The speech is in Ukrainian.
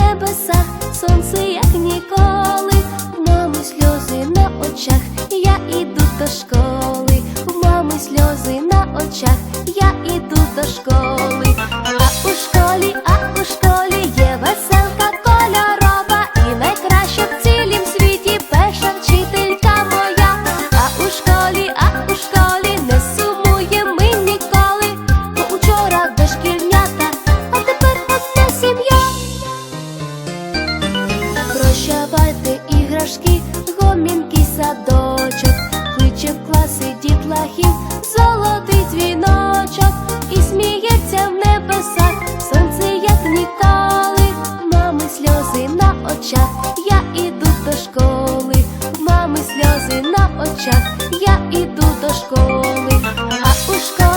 небесах, сонце, як ніколи, У мами сльози на очах, я іду до школи, У мами сльози на очах, я іду до школи. прощавайте іграшки, гомінки, садочок, кличе в класи дітлахів, золотий дзвіночок, і сміється в небесах, сонце, як ніколи, мами сльози на очах, я іду до школи, мами сльози на очах, я іду до школи, а у школі